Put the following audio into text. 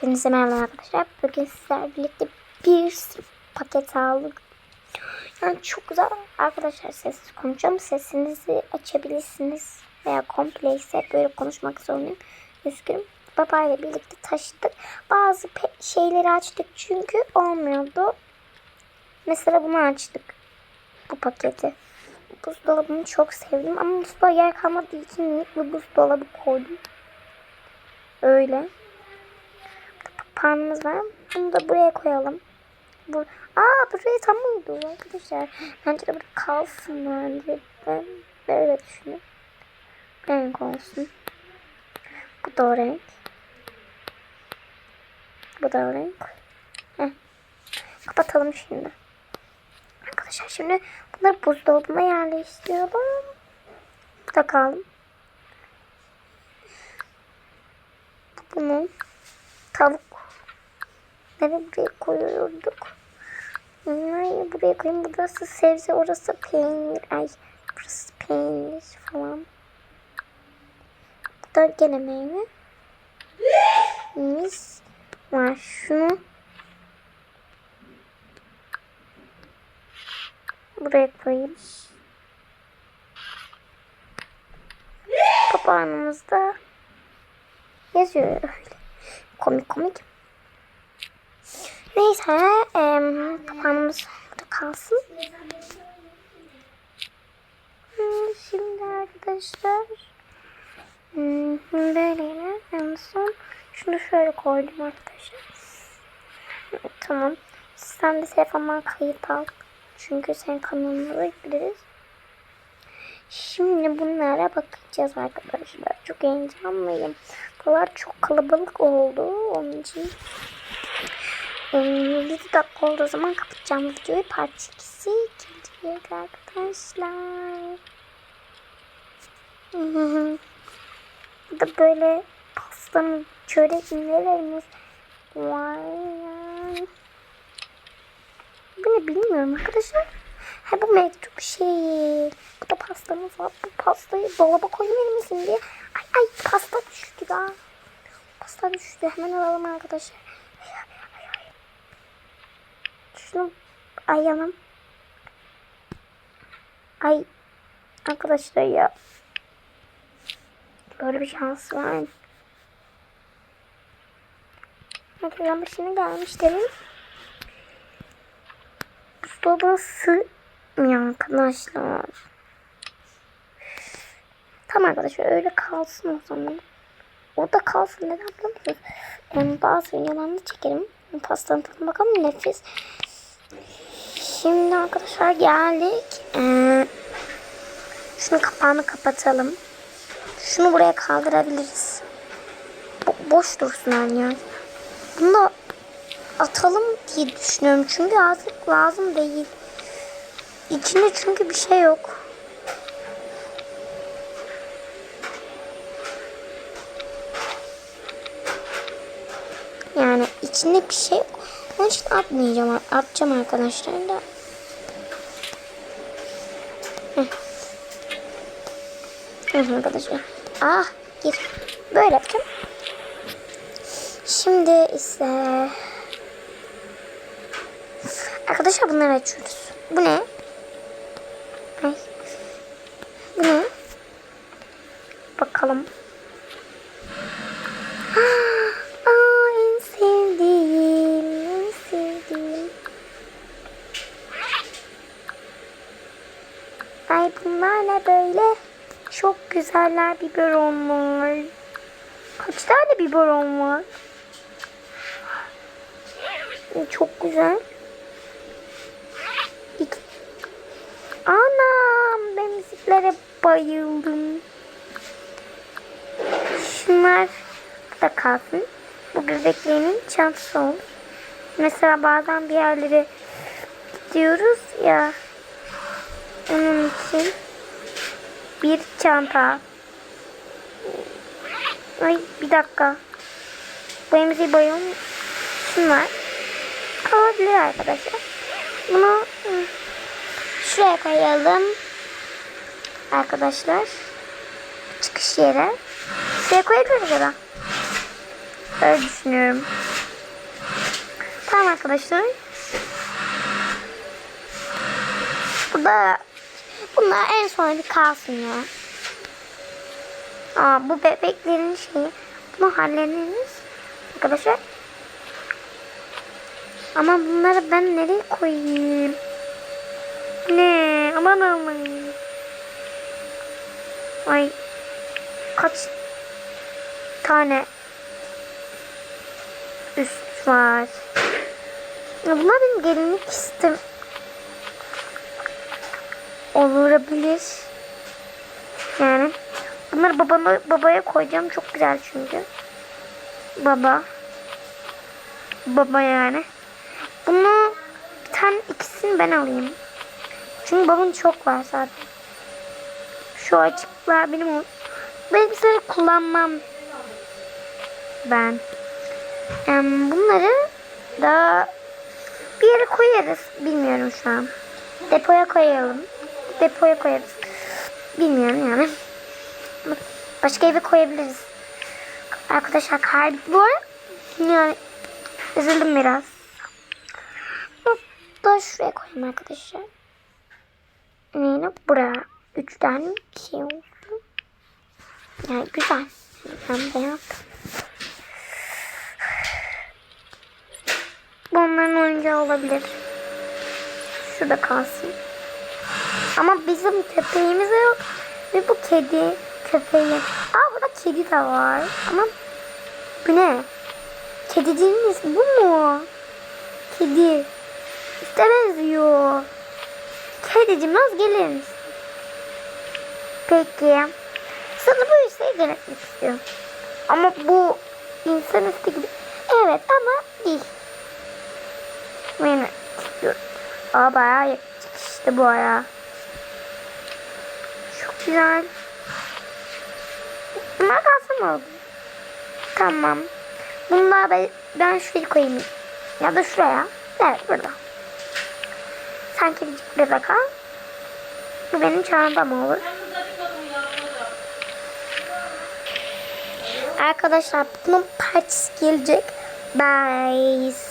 Hepinize merhaba arkadaşlar. Bugün sizlerle birlikte bir sürü paket aldık. Yani çok güzel arkadaşlar sessiz konuşacağım. Sesinizi açabilirsiniz. Veya komple ise böyle konuşmak zorundayım. Üzgünüm. Baba ile birlikte taşıdık. Bazı şeyleri açtık çünkü olmuyordu. Mesela bunu açtık. Bu paketi. Buzdolabını çok sevdim ama buzdolabı yer kalmadığı için minik bir buzdolabı koydum. Öyle papağanımız var. Bunu da buraya koyalım. Bu Aa buraya tam uydu arkadaşlar. Bence de burada kalsın bence. Ben böyle düşünüyorum. Renk olsun. Bu da o renk. Bu da o renk. Heh. Kapatalım şimdi. Arkadaşlar şimdi bunları buzdolabına yerleştiriyorum. Burada kaldım. Bunun tavuk Nereye buraya koyuyorduk? Ay, buraya koyayım. Burası sebze, orası peynir. Ay, burası peynir falan. Burada gene meyve. Mis var. Şunu buraya koyayım. Papağanımızda yazıyor öyle. Komik komik. Neyse, papağanımız burada kalsın. Şimdi arkadaşlar, hmm, böyle en son şunu şöyle koydum arkadaşlar. Tamam. Sen de telefondan kayıt al. Çünkü sen kanalına gideriz. Şimdi bunlara bakacağız arkadaşlar. Çok heyecanlıyım. Buralar çok kalabalık oldu. Onun için 7 dakika olduğu zaman kapatacağım videoyu. Part 2'si gelecek arkadaşlar. Bu da böyle pastanın çörek nelerimiz var ya. Bu ne bilmiyorum arkadaşlar. Ha bu mektup şey. Bu da pastamız var. Bu pastayı dolaba koyabilir misin diye. Ay ay pasta düştü ya. Pasta düştü. Hemen alalım arkadaşlar. Şunu ayalım. Ay arkadaşlar ya. Böyle bir şans var. Ekran başına gelmiş dedim. Buzdolabına sığmıyor arkadaşlar. Tamam arkadaşlar öyle kalsın o zaman. Orada kalsın neden biliyor musunuz? Yani bazı videolarını çekerim. Pastanın tadına bakalım nefis. Şimdi arkadaşlar geldik. Ee, şunu kapağını kapatalım. Şunu buraya kaldırabiliriz. Bo boş dursun yani. Bunu da atalım diye düşünüyorum. Çünkü artık lazım değil. İçinde çünkü bir şey yok. Yani içinde bir şey yok. Onun için atmayacağım. Atacağım arkadaşlar da. Heh. Hı arkadaşlar. Ah gir. Böyle yapacağım. Şimdi ise Arkadaşlar bunları açıyoruz. Bu ne? Ay. Bu ne? Bakalım. Aa, en sevdiğim, en sevdiğim. Ay bunlar ne böyle? Çok güzeller biberonlar. Kaç tane biberon var? Çok güzel. İki. Anam ben müziklere bayıldım. Şunlar da kalsın. Bu bebeklerin çantası olur. Mesela bazen bir yerlere gidiyoruz ya. Onun için bir çanta. Ay bir dakika. Bu emziği bayım. Şunlar. Kalabilir arkadaşlar. Bunu şuraya koyalım. Arkadaşlar. Çıkış yere. Şuraya koyabiliriz ya da. Öyle düşünüyorum. Tamam arkadaşlar. Bu da bunlar en son bir kalsın ya. Aa, bu bebeklerin şeyi. Bunu hallediniz. Arkadaşlar. Ama bunları ben nereye koyayım? Ne? Aman aman. Ay. Kaç tane üst var. Ya bunlar benim gelinlik istem olabilir. Yani bunları babama, babaya koyacağım. Çok güzel çünkü. Baba. Baba yani. Bunu bir tane ikisini ben alayım. Çünkü babamın çok var zaten. Şu açıklar benim ol. Bu kullanmam. Ben. Em, bunları da bir yere koyarız. Bilmiyorum şu an. Depoya koyalım. Depoya koyarız. Bilmiyorum yani. Başka eve koyabiliriz. Arkadaşlar kalp var. Yani üzüldüm biraz. Bu da şuraya koyayım arkadaşlar. Neyine? Buraya. Üç tane şey oldu. Yani güzel. Ben beğendim. Bu onların oyuncağı olabilir. Şurada kalsın. Ama bizim köpeğimiz yok. Ve bu kedi köpeği. Aa burada kedi de var. Ama bu ne? Kediciğin ismi bu mu? Kedi. İşte benziyor. Kedicim az gelir misin? Peki. Sana bu işleri denetmek istiyorum. Ama bu insanüstü gibi. Evet ama değil. Beni istiyorum. Aa bayağı yakıştı bu ara. Güzel. Bunlar kalsın mı? Tamam. Bunlar ben, ben şuraya koyayım. Ya da şuraya. Evet burada. Sen kedicik burada kal. Bu benim çantam olur. Arkadaşlar bunun partisi gelecek. Bye.